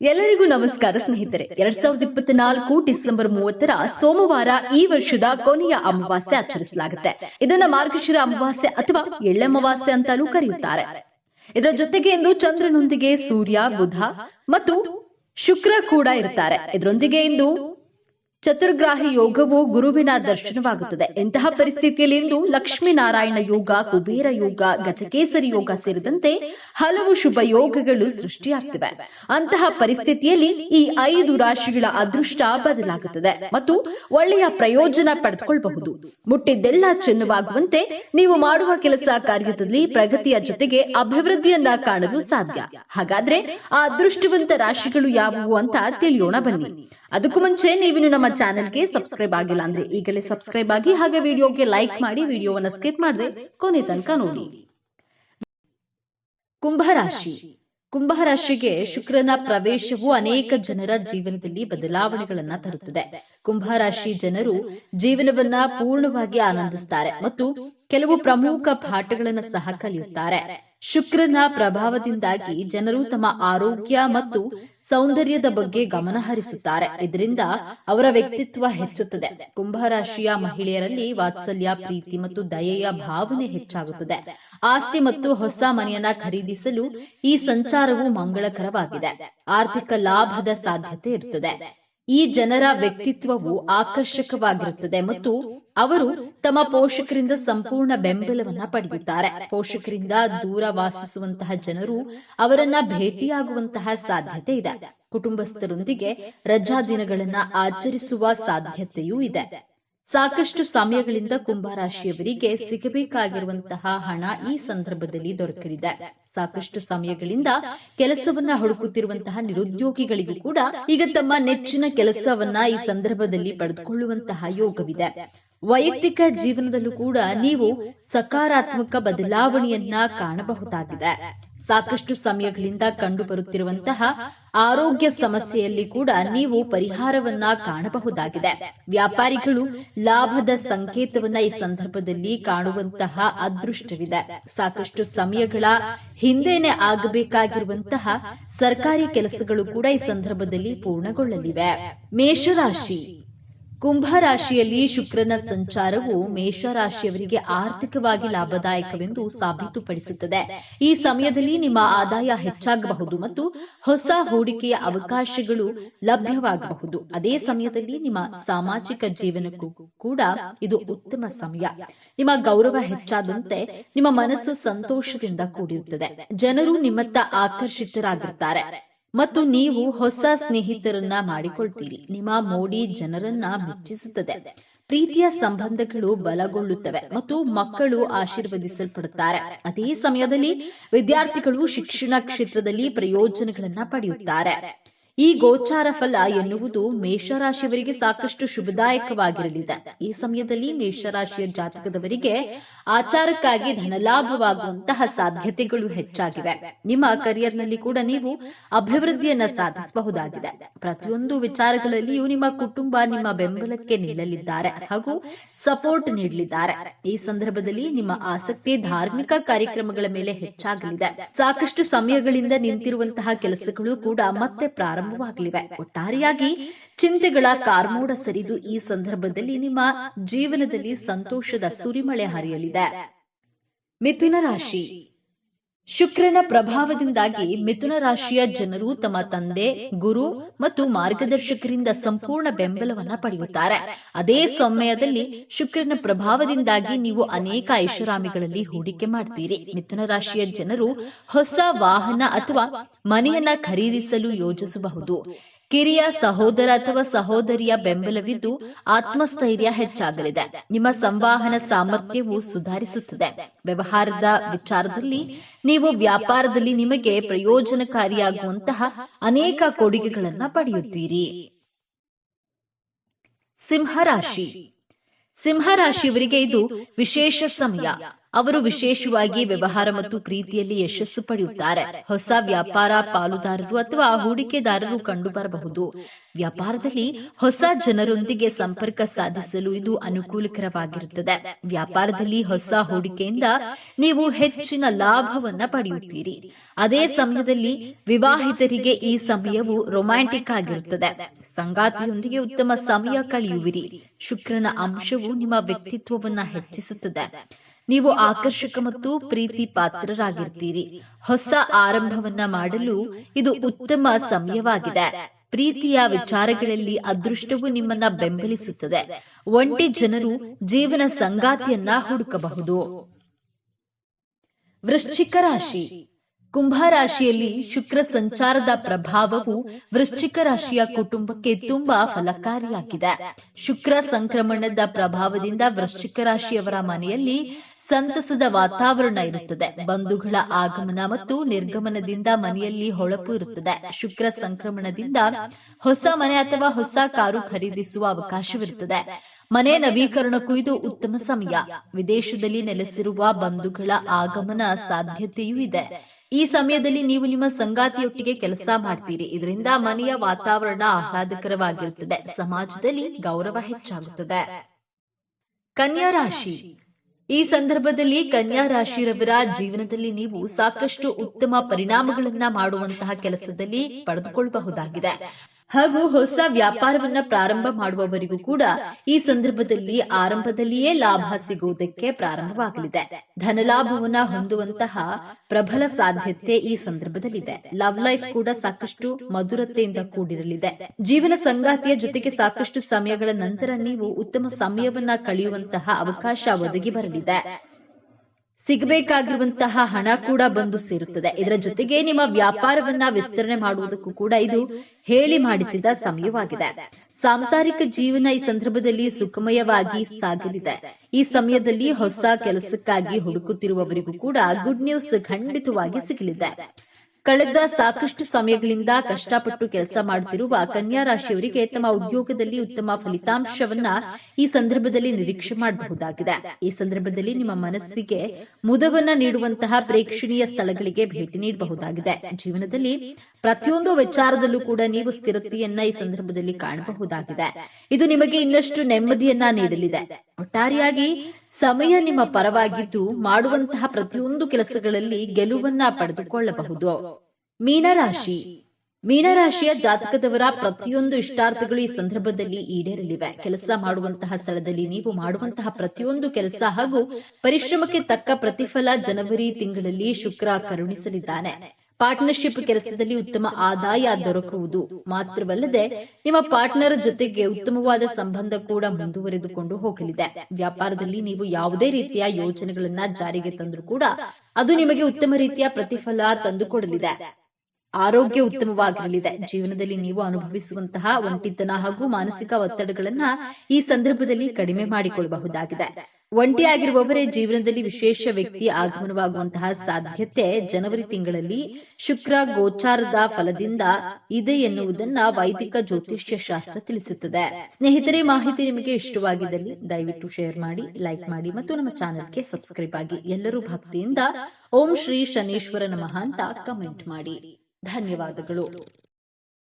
ಎಲ್ಲರಿಗೂ ನಮಸ್ಕಾರ, ಸ್ನೇಹಿತರೆ. ಎರಡ್ ಸಾವಿರದ ಇಪ್ಪತ್ನಾಲ್ಕು ಡಿಸೆಂಬರ್ ಮೂವತ್ತರ ಸೋಮವಾರ ಈ ವರ್ಷದ ಕೊನೆಯ ಅಮಾವಾಸ್ಯೆ ಆಚರಿಸಲಾಗುತ್ತೆ. ಇದನ್ನ ಮಾರ್ಗಶಿರ ಅಮಾವಾಸ್ಯೆ ಅಥವಾ ಎಳ್ಳಮಾವಾಸ್ಯ ಅಂತಲೂ ಕರೆಯುತ್ತಾರೆ. ಇದರ ಜೊತೆಗೆ ಇಂದು ಚಂದ್ರನೊಂದಿಗೆ ಸೂರ್ಯ, ಬುಧ ಮತ್ತು ಶುಕ್ರ ಕೂಡ ಇರ್ತಾರೆ. ಇದರೊಂದಿಗೆ ಇಂದು ಚತುರ್ಗ್ರಾಹಿ ಯೋಗವು ಗುರುವಿನ ದರ್ಶನವಾಗುತ್ತದೆ. ಇಂತಹ ಪರಿಸ್ಥಿತಿಯಲ್ಲಿ ಇಂದು ಲಕ್ಷ್ಮೀನಾರಾಯಣ ಯೋಗ, ಕುಬೇರ ಯೋಗ, ಗಜಕೇಸರಿ ಯೋಗ ಸೇರಿದಂತೆ ಹಲವು ಶುಭ ಯೋಗಗಳು ಸೃಷ್ಟಿಯಾಗ್ತಿವೆ. ಅಂತಹ ಪರಿಸ್ಥಿತಿಯಲ್ಲಿ ಈ ಐದು ರಾಶಿಗಳ ಅದೃಷ್ಟ ಬದಲಾಗುತ್ತದೆ ಮತ್ತು ಒಳ್ಳೆಯ ಪ್ರಯೋಜನ ಪಡೆದುಕೊಳ್ಳಬಹುದು. ಮುಟ್ಟಿದ್ದೆಲ್ಲ ಚೆನ್ನವಾಗುವಂತೆ ನೀವು ಮಾಡುವ ಕೆಲಸ ಕಾರ್ಯದಲ್ಲಿ ಪ್ರಗತಿಯ ಜೊತೆಗೆ ಅಭಿವೃದ್ಧಿಯನ್ನ ಕಾಣಲು ಸಾಧ್ಯ. ಹಾಗಾದ್ರೆ ಆ ಅದೃಷ್ಟವಂತ ರಾಶಿಗಳು ಯಾವುವು ಅಂತ ತಿಳಿಯೋಣ ಬನ್ನಿ. ಅದಕ್ಕೂ ಮುಂಚೆ ನೀವು ನಮ್ಮ ಚಾನೆಲ್ಗೆ ಸಬ್ಸ್ಕ್ರೈಬ್ ಆಗಿಲ್ಲ ಅಂದ್ರೆ ಈಗಲೇ ಸಬ್ಸ್ಕ್ರೈಬ್ ಆಗಿ ಹಾಗೆ ವಿಡಿಯೋಗೆ ಲೈಕ್ ಮಾಡಿ ವಿಡಿಯೋವನ್ನ ಸ್ಕಿಪ್ ಮಾಡದೆ ಕೊನೆ ತನಕ ನೋಡಿ. ಕುಂಭರಾಶಿ. ಕುಂಭರಾಶಿಗೆ ಶುಕ್ರನ ಪ್ರವೇಶವು ಅನೇಕ ಜನರ ಜೀವನದಲ್ಲಿ ಬದಲಾವಣೆಗಳನ್ನ ತರುತ್ತದೆ. ಕುಂಭರಾಶಿ ಜನರು ಜೀವನವನ್ನ ಪೂರ್ಣವಾಗಿ ಆನಂದಿಸ್ತಾರೆ ಮತ್ತು ಕೆಲವು ಪ್ರಮುಖ ಪಾಠಗಳನ್ನ ಸಹ ಕಲಿಯುತ್ತಾರೆ. ಶುಕ್ರನ ಪ್ರಭಾವದಿಂದಾಗಿ ಜನರು ತಮ್ಮ ಆರೋಗ್ಯ ಮತ್ತು ಸೌಂದರ್ಯದ ಬಗ್ಗೆ ಗಮನ ಹರಿಸುತ್ತಾರೆ. ಇದರಿಂದ ಅವರ ವ್ಯಕ್ತಿತ್ವ ಹೆಚ್ಚುತ್ತದೆ. ಕುಂಭರಾಶಿಯ ಮಹಿಳೆಯರಲ್ಲಿ ವಾತ್ಸಲ್ಯ, ಪ್ರೀತಿ ಮತ್ತು ದಯೆಯ ಭಾವನೆ ಹೆಚ್ಚಾಗುತ್ತದೆ. ಆಸ್ತಿ ಮತ್ತು ಹೊಸ ಮನೆಯನ್ನ ಖರೀದಿಸಲು ಈ ಸಂಚಾರವು ಮಂಗಳಕರವಾಗಿದೆ. ಆರ್ಥಿಕ ಲಾಭದ ಸಾಧ್ಯತೆ ಇರುತ್ತದೆ ಈ ಜನರ ವ್ಯಕ್ತಿತ್ವವು ಆಕರ್ಷಕವಾಗಿರುತ್ತದೆ ಮತ್ತು ಅವರು ತಮ್ಮ ಪೋಷಕರಿಂದ ಸಂಪೂರ್ಣ ಬೆಂಬಲವನ್ನ ಪಡೆಯುತ್ತಾರೆ. ಪೋಷಕರಿಂದ ದೂರ ವಾಸಿಸುವಂತಹ ಜನರು ಅವರನ್ನ ಭೇಟಿಯಾಗುವಂತಹ ಸಾಧ್ಯತೆ ಇದೆ. ಕುಟುಂಬಸ್ಥರೊಂದಿಗೆ ರಜಾ ದಿನಗಳನ್ನ ಆಚರಿಸುವ ಸಾಧ್ಯತೆಯೂ ಇದೆ. ಸಾಕಷ್ಟು ಸಮಯಗಳಿಂದ ಕುಂಭರಾಶಿಯವರಿಗೆ ಸಿಗಬೇಕಾಗಿರುವಂತಹ ಹಣ ಈ ಸಂದರ್ಭದಲ್ಲಿ ದೊರಕಲಿದೆ. ಸಾಕಷ್ಟು ಸಮಯಗಳಿಂದ ಕೆಲಸವನ್ನ ಹುಡುಕುತ್ತಿರುವಂತಹ ನಿರುದ್ಯೋಗಿಗಳಿಗೂ ಕೂಡ ಈಗ ತಮ್ಮ ನೆಚ್ಚಿನ ಕೆಲಸವನ್ನ ಈ ಸಂದರ್ಭದಲ್ಲಿ ಪಡೆದುಕೊಳ್ಳುವಂತಹ ಯೋಗವಿದೆ. ವೈಯಕ್ತಿಕ ಜೀವನದಲ್ಲೂ ಕೂಡ ನೀವು ಸಕಾರಾತ್ಮಕ ಬದಲಾವಣೆಯನ್ನ ಕಾಣಬಹುದಾಗಿದೆ. ಸಾಕಷ್ಟು ಸಮಯಗಳಿಂದ ಕಂಡು ಬರುತ್ತಿರುವಂತಹ ಆರೋಗ್ಯ ಸಮಸ್ಯೆಯಲ್ಲಿ ಕೂಡ ನೀವು ಪರಿಹಾರವನ್ನ ಕಾಣಬಹುದಾಗಿದೆ. ವ್ಯಾಪಾರಿಗಳು ಲಾಭದ ಸಂಕೇತವನ್ನ ಈ ಸಂದರ್ಭದಲ್ಲಿ ಕಾಣುವಂತಹ ಅದೃಷ್ಟವಿದೆ. ಸಾಕಷ್ಟು ಸಮಯಗಳ ಹಿಂದೆನೆ ಆಗಬೇಕಾಗಿರುವಂತಹ ಸರ್ಕಾರಿ ಕೆಲಸಗಳು ಕೂಡ ಈ ಸಂದರ್ಭದಲ್ಲಿ ಪೂರ್ಣಗೊಳ್ಳಲಿವೆ. ಮೇಷರಾಶಿ. ಕುಂಭರಾಶಿಯಲ್ಲಿ ಶುಕ್ರನ ಸಂಚಾರವು ಮೇಷ ರಾಶಿಯವರಿಗೆ ಆರ್ಥಿಕವಾಗಿ ಲಾಭದಾಯಕವೆಂದು ಸಾಬೀತುಪಡಿಸುತ್ತದೆ. ಈ ಸಮಯದಲ್ಲಿ ನಿಮ್ಮ ಆದಾಯ ಹೆಚ್ಚಾಗಬಹುದು ಮತ್ತು ಹೊಸ ಹೂಡಿಕೆಯ ಅವಕಾಶಗಳು ಲಭ್ಯವಾಗಬಹುದು. ಅದೇ ಸಮಯದಲ್ಲಿ ನಿಮ್ಮ ಸಾಮಾಜಿಕ ಜೀವನಕ್ಕೂ ಕೂಡ ಇದು ಉತ್ತಮ ಸಮಯ. ನಿಮ್ಮ ಗೌರವ ಹೆಚ್ಚಾದಂತೆ ನಿಮ್ಮ ಮನಸ್ಸು ಸಂತೋಷದಿಂದ ಕೂಡಿರುತ್ತದೆ. ಜನರು ನಿಮ್ಮತ್ತ ಆಕರ್ಷಿತರಾಗಿರ್ತಾರೆ. ಮತ್ತು ನೀವು ಹೊಸ ಸ್ನೇಹಿತರನ್ನ ಮಾಡಿಕೊಳ್ತೀರಿ. ನಿಮ್ಮ ಮೋಡಿ ಜನರನ್ನ ಮೆಚ್ಚಿಸುತ್ತದೆ. ಪ್ರೀತಿಯ ಸಂಬಂಧಗಳು ಬಲಗೊಳ್ಳುತ್ತವೆ ಮತ್ತು ಮಕ್ಕಳು ಆಶೀರ್ವದಿಸಲ್ಪಡುತ್ತಾರೆ ಅದೇ ಸಮಯದಲ್ಲಿ ವಿದ್ಯಾರ್ಥಿಗಳು ಶಿಕ್ಷಣ ಕ್ಷೇತ್ರದಲ್ಲಿ ಪ್ರಯೋಜನಗಳನ್ನ ಪಡೆಯುತ್ತಾರೆ. ಈ ಗೋಚಾರ ಫಲ ಎನ್ನುವುದು ಮೇಷರಾಶಿಯವರಿಗೆ ಸಾಕಷ್ಟು ಶುಭದಾಯಕವಾಗಿರಲಿದೆ. ಈ ಸಮಯದಲ್ಲಿ ಮೇಷರಾಶಿಯ ಜಾತಕದವರಿಗೆ ಆಚಾರಕ್ಕಾಗಿ ಧನಲಾಭವಾಗುವಂತಹ ಸಾಧ್ಯತೆಗಳು ಹೆಚ್ಚಾಗಿವೆ. ನಿಮ್ಮ ಕರಿಯರ್ನಲ್ಲಿ ಕೂಡ ನೀವು ಅಭಿವೃದ್ಧಿಯನ್ನ ಸಾಧಿಸಬಹುದಾಗಿದೆ. ಪ್ರತಿಯೊಂದು ವಿಚಾರಗಳಲ್ಲಿಯೂ ನಿಮ್ಮ ಕುಟುಂಬ ನಿಮ್ಮ ಬೆಂಬಲಕ್ಕೆ ನಿಲ್ಲಲಿದ್ದಾರೆ ಹಾಗೂ ಸಪೋರ್ಟ್ ನೀಡಲಿದ್ದಾರೆ. ಈ ಸಂದರ್ಭದಲ್ಲಿ ನಿಮ್ಮ ಆಸಕ್ತಿ ಧಾರ್ಮಿಕ ಕಾರ್ಯಕ್ರಮಗಳ ಮೇಲೆ ಹೆಚ್ಚಾಗಲಿದೆ. ಸಾಕಷ್ಟು ಸಮಯಗಳಿಂದ ನಿಂತಿರುವಂತಹ ಕೆಲಸಗಳು ಕೂಡ ಮತ್ತೆ ಪ್ರಾರಂಭವಾಗಲಿವೆ ಒಟ್ಟಾರೆಯಾಗಿ ಚಿಂತೆಗಳ ಕಾರ್ಮೋಡ ಸರಿದು ಈ ಸಂದರ್ಭದಲ್ಲಿ ನಿಮ್ಮ ಜೀವನದಲ್ಲಿ ಸಂತೋಷದ ಸುರಿಮಳೆ ಹರಿಯಲಿದೆ. ಮಿಥುನ ರಾಶಿ. ಶುಕ್ರನ ಪ್ರಭಾವದಿಂದಾಗಿ ಮಿಥುನ ರಾಶಿಯ ಜನರು ತಮ್ಮ ತಂದೆ, ಗುರು ಮತ್ತು ಮಾರ್ಗದರ್ಶಕರಿಂದ ಸಂಪೂರ್ಣ ಬೆಂಬಲವನ್ನ ಪಡೆಯುತ್ತಾರೆ. ಅದೇ ಸಮಯದಲ್ಲಿ ಶುಕ್ರನ ಪ್ರಭಾವದಿಂದಾಗಿ ನೀವು ಅನೇಕ ಐಷಾರಾಮಿಗಳಲ್ಲಿ ಹೂಡಿಕೆ ಮಾಡ್ತೀರಿ. ಮಿಥುನ ರಾಶಿಯ ಜನರು ಹೊಸ ವಾಹನ ಅಥವಾ ಮನೆಯನ್ನ ಖರೀದಿಸಲು ಯೋಜಿಸಬಹುದು. ಕಿರಿಯ ಸಹೋದರ ಅಥವಾ ಸಹೋದರಿಯ ಬೆಂಬಲವಿದ್ದು ಆತ್ಮಸ್ಥೈರ್ಯ ಹೆಚ್ಚಾಗಲಿದೆ. ನಿಮ್ಮ ಸಂವಹನ ಸಾಮರ್ಥ್ಯವು ಸುಧಾರಿಸುತ್ತದೆ. ವ್ಯವಹಾರದ ವಿಚಾರದಲ್ಲಿ ನೀವು ವ್ಯಾಪಾರದಲ್ಲಿ ನಿಮಗೆ ಪ್ರಯೋಜನಕಾರಿಯಾಗುವಂತಹ ಅನೇಕ ಕೊಡುಗೆಗಳನ್ನ ಪಡೆಯುತ್ತೀರಿ. ಸಿಂಹರಾಶಿ. ಸಿಂಹರಾಶಿಯವರಿಗೆ ಇದು ವಿಶೇಷ ಸಮಯ. ಅವರು ವಿಶೇಷವಾಗಿ ವ್ಯವಹಾರ ಮತ್ತು ಪ್ರೀತಿಯಲ್ಲಿ ಯಶಸ್ಸು ಪಡೆಯುತ್ತಾರೆ. ಹೊಸ ವ್ಯಾಪಾರ ಪಾಲುದಾರರು ಅಥವಾ ಹೂಡಿಕೆದಾರರು ಕಂಡುಬರಬಹುದು. ವ್ಯಾಪಾರದಲ್ಲಿ ಹೊಸ ಜನರೊಂದಿಗೆ ಸಂಪರ್ಕ ಸಾಧಿಸಲು ಇದು ಅನುಕೂಲಕರವಾಗಿರುತ್ತದೆ. ವ್ಯಾಪಾರದಲ್ಲಿ ಹೊಸ ಹೂಡಿಕೆಯಿಂದ ನೀವು ಹೆಚ್ಚಿನ ಲಾಭವನ್ನ ಪಡೆಯುತ್ತೀರಿ. ಅದೇ ಸಮಯದಲ್ಲಿ ವಿವಾಹಿತರಿಗೆ ಈ ಸಮಯವು ರೊಮ್ಯಾಂಟಿಕ್ ಆಗಿರುತ್ತದೆ. ಸಂಗಾತಿಯೊಂದಿಗೆ ಉತ್ತಮ ಸಮಯ ಕಳೆಯುವಿರಿ. ಶುಕ್ರನ ಅಂಶವು ನಿಮ್ಮ ವ್ಯಕ್ತಿತ್ವವನ್ನ ಹೆಚ್ಚಿಸುತ್ತದೆ. ನೀವು ಆಕರ್ಷಕ ಮತ್ತು ಪ್ರೀತಿ ಪಾತ್ರರಾಗಿರ್ತೀರಿ ಹೊಸ ಆರಂಭವನ್ನ ಮಾಡಲು ಇದು ಉತ್ತಮ ಸಮಯವಾಗಿದೆ. ಪ್ರೀತಿಯ ವಿಚಾರಗಳಲ್ಲಿ ಅದೃಷ್ಟವು ನಿಮ್ಮನ್ನ ಬೆಂಬಲಿಸುತ್ತದೆ. ಒಂಟಿ ಜನರು ಜೀವನ ಸಂಗಾತಿಯನ್ನ ಹುಡುಕಬಹುದು. ವೃಶ್ಚಿಕ ರಾಶಿ. ಕುಂಭ ರಾಶಿಯಲ್ಲಿ ಶುಕ್ರ ಸಂಚಾರದ ಪ್ರಭಾವವು ವೃಶ್ಚಿಕ ರಾಶಿಯ ಕುಟುಂಬಕ್ಕೆ ತುಂಬಾ ಫಲಕಾರಿಯಾಗಿದೆ. ಶುಕ್ರ ಸಂಕ್ರಮಣದ ಪ್ರಭಾವದಿಂದ ವೃಶ್ಚಿಕ ರಾಶಿಯವರ ಮನೆಯಲ್ಲಿ ಸಂತಸದ ವಾತಾವರಣ ಇರುತ್ತದೆ. ಬಂಧುಗಳ ಆಗಮನ ಮತ್ತು ನಿರ್ಗಮನದಿಂದ ಮನೆಯಲ್ಲಿ ಹೊಳಪು ಇರುತ್ತದೆ. ಶುಕ್ರ ಸಂಕ್ರಮಣದಿಂದ ಹೊಸ ಮನೆ ಅಥವಾ ಹೊಸ ಕಾರು ಖರೀದಿಸುವ ಅವಕಾಶವಿರುತ್ತದೆ. ಮನೆ ನವೀಕರಣಕ್ಕೂ ಇದು ಉತ್ತಮ ಸಮಯ. ವಿದೇಶದಲ್ಲಿ ನೆಲೆಸಿರುವ ಬಂಧುಗಳ ಆಗಮನ ಸಾಧ್ಯತೆಯೂ ಇದೆ. ಈ ಸಮಯದಲ್ಲಿ ನೀವು ನಿಮ್ಮ ಸಂಗಾತಿಯೊಟ್ಟಿಗೆ ಕೆಲಸ ಮಾಡ್ತೀರಿ. ಇದರಿಂದ ಮನೆಯ ವಾತಾವರಣ ಆಹ್ಲಾದಕರವಾಗಿರುತ್ತದೆ. ಸಮಾಜದಲ್ಲಿ ಗೌರವ ಹೆಚ್ಚಾಗುತ್ತದೆ. ಕನ್ಯಾ ರಾಶಿ. ಈ ಸಂದರ್ಭದಲ್ಲಿ ಕನ್ಯಾ ರಾಶಿರವರ ಜೀವನದಲ್ಲಿ ನೀವು ಸಾಕಷ್ಟು ಉತ್ತಮ ಪರಿಣಾಮಗಳನ್ನ ಮಾಡುವಂತಹ ಕೆಲಸದಲ್ಲಿ ಪಡೆದುಕೊಳ್ಳಬಹುದಾಗಿದೆ ಹಾಗೂ ಹೊಸ ವ್ಯಾಪಾರವನ್ನ ಪ್ರಾರಂಭ ಮಾಡುವವರಿಗೂ ಕೂಡ ಈ ಸಂದರ್ಭದಲ್ಲಿ ಆರಂಭದಲ್ಲಿಯೇ ಲಾಭ ಸಿಗುವುದಕ್ಕೆ ಪ್ರಾರಂಭವಾಗಲಿದೆ. ಧನಲಾಭವನ್ನ ಹೊಂದುವಂತಹ ಪ್ರಬಲ ಸಾಧ್ಯತೆ ಈ ಸಂದರ್ಭದಲ್ಲಿದೆ. ಲವ್ ಲೈಫ್ ಕೂಡ ಸಾಕಷ್ಟು ಮಧುರತೆಯಿಂದ ಕೂಡಿರಲಿದೆ. ಜೀವನ ಸಂಗಾತಿಯ ಜೊತೆಗೆ ಸಾಕಷ್ಟು ಸಮಯಗಳ ನಂತರ ನೀವು ಉತ್ತಮ ಸಮಯವನ್ನ ಕಳೆಯುವಂತಹ ಅವಕಾಶ ಒದಗಿ ಬರಲಿದೆ. ಸಿಗಬೇಕಾಗಿರುವಂತಹ ಹಣ ಕೂಡ ಬಂದು ಸೇರುತ್ತದೆ. ಇದರ ಜೊತೆಗೆ ನಿಮ್ಮ ವ್ಯಾಪಾರವನ್ನ ವಿಸ್ತರಣೆ ಮಾಡುವುದಕ್ಕೂ ಕೂಡ ಇದು ಹೇಳಿ ಮಾಡಿಸಿದ ಸಮಯವಾಗಿದೆ. ಸಾಂಸಾರಿಕ ಜೀವನ ಈ ಸಂದರ್ಭದಲ್ಲಿ ಸುಖಮಯವಾಗಿ ಸಾಗಲಿದೆ. ಈ ಸಮಯದಲ್ಲಿ ಹೊಸ ಕೆಲಸಕ್ಕಾಗಿ ಹುಡುಕುತ್ತಿರುವವರಿಗೂ ಕೂಡ ಗುಡ್ ನ್ಯೂಸ್ ಖಂಡಿತವಾಗಿ ಸಿಗಲಿದೆ. ಕಳೆದ ಸಾಕಷ್ಟು ಸಮಯಗಳಿಂದ ಕಷ್ಟಪಟ್ಟು ಕೆಲಸ ಮಾಡುತ್ತಿರುವ ಕನ್ಯಾ ರಾಶಿಯವರಿಗೆ ತಮ್ಮ ಉದ್ಯೋಗದಲ್ಲಿ ಉತ್ತಮ ಫಲಿತಾಂಶವನ್ನ ಈ ಸಂದರ್ಭದಲ್ಲಿ ನಿರೀಕ್ಷೆ ಮಾಡಬಹುದಾಗಿದೆ. ಈ ಸಂದರ್ಭದಲ್ಲಿ ನಿಮ್ಮ ಮನಸ್ಸಿಗೆ ಮುದವನ್ನ ನೀಡುವಂತಹ ಪ್ರೇಕ್ಷಣೀಯ ಸ್ಥಳಗಳಿಗೆ ಭೇಟಿ ನೀಡಬಹುದಾಗಿದೆ. ಜೀವನದಲ್ಲಿ ಪ್ರತಿಯೊಂದು ವಿಚಾರದಲ್ಲೂ ಕೂಡ ನೀವು ಸ್ಥಿರತೆಯನ್ನ ಈ ಸಂದರ್ಭದಲ್ಲಿ ಕಾಣಬಹುದಾಗಿದೆ. ಇದು ನಿಮಗೆ ಇನ್ನಷ್ಟು ನೆಮ್ಮದಿಯನ್ನ ನೀಡಲಿದೆ. ಒಟ್ಟಾರೆಯಾಗಿ ಸಮಯ ನಿಮ್ಮ ಪರವಾಗಿದ್ದು ಮಾಡುವಂತಹ ಪ್ರತಿಯೊಂದು ಕೆಲಸಗಳಲ್ಲಿ ಗೆಲುವನ್ನ ಪಡೆದುಕೊಳ್ಳಬಹುದು. ಮೀನರಾಶಿ. ಮೀನರಾಶಿಯ ಜಾತಕದವರ ಪ್ರತಿಯೊಂದು ಇಷ್ಟಾರ್ಥಗಳು ಈ ಸಂದರ್ಭದಲ್ಲಿ ಈಡೇರಲಿವೆ. ಕೆಲಸ ಮಾಡುವಂತಹ ಸ್ಥಳದಲ್ಲಿ ನೀವು ಮಾಡುವಂತಹ ಪ್ರತಿಯೊಂದು ಕೆಲಸ ಹಾಗೂ ಪರಿಶ್ರಮಕ್ಕೆ ತಕ್ಕ ಪ್ರತಿಫಲ ಜನವರಿ ತಿಂಗಳಲ್ಲಿ ಶುಕ್ರ ಕರುಣಿಸಲಿದ್ದಾನೆ. ಪಾರ್ಟ್ನರ್ಶಿಪ್ ಕೆಲಸದಲ್ಲಿ ಉತ್ತಮ ಆದಾಯ ದೊರಕುವುದು ಮಾತ್ರವಲ್ಲದೆ ನಿಮ್ಮ ಪಾರ್ಟ್ನರ್ ಜೊತೆಗೆ ಉತ್ತಮವಾದ ಸಂಬಂಧ ಕೂಡ ಮುಂದುವರೆದುಕೊಂಡು ಹೋಗಲಿದೆ. ವ್ಯಾಪಾರದಲ್ಲಿ ನೀವು ಯಾವುದೇ ರೀತಿಯ ಯೋಜನೆಗಳನ್ನ ಜಾರಿಗೆ ತಂದರೂ ಕೂಡ ಅದು ನಿಮಗೆ ಉತ್ತಮ ರೀತಿಯ ಪ್ರತಿಫಲ ತಂದುಕೊಡಲಿದೆ. ಆರೋಗ್ಯ ಉತ್ತಮವಾಗಿರಲಿದೆ. ಜೀವನದಲ್ಲಿ ನೀವು ಅನುಭವಿಸುವಂತಹ ಒಂಟಿತನ ಹಾಗೂ ಮಾನಸಿಕ ಒತ್ತಡಗಳನ್ನ ಈ ಸಂದರ್ಭದಲ್ಲಿ ಕಡಿಮೆ ಮಾಡಿಕೊಳ್ಳಬಹುದಾಗಿದೆ ಒಂಟಿಯಾಗಿರುವವರೇ ಜೀವನದಲ್ಲಿ ವಿಶೇಷ ವ್ಯಕ್ತಿ ಆಗಮನವಾಗುವಂತಹ ಸಾಧ್ಯತೆ ಜನವರಿ ತಿಂಗಳಲ್ಲಿ ಶುಕ್ರ ಗೋಚಾರದ ಫಲದಿಂದ ಇದೆ ಎನ್ನುವುದನ್ನ ವೈದಿಕ ಜ್ಯೋತಿಷ್ಯ ಶಾಸ್ತ್ರ ತಿಳಿಸುತ್ತದೆ. ಸ್ನೇಹಿತರೆ, ಮಾಹಿತಿ ನಿಮಗೆ ಇಷ್ಟವಾಗಿದ್ದಲ್ಲಿ ದಯವಿಟ್ಟು ಶೇರ್ ಮಾಡಿ, ಲೈಕ್ ಮಾಡಿ ಮತ್ತು ನಮ್ಮ ಚಾನೆಲ್ಗೆ ಸಬ್ಸ್ಕ್ರೈಬ್ ಆಗಿ ಎಲ್ಲರೂ ಭಕ್ತಿಯಿಂದ ಓಂ ಶ್ರೀ ಶನೀಶ್ವರ ನಮಃ ಅಂತ ಕಮೆಂಟ್ ಮಾಡಿ. ಧನ್ಯವಾದಗಳು.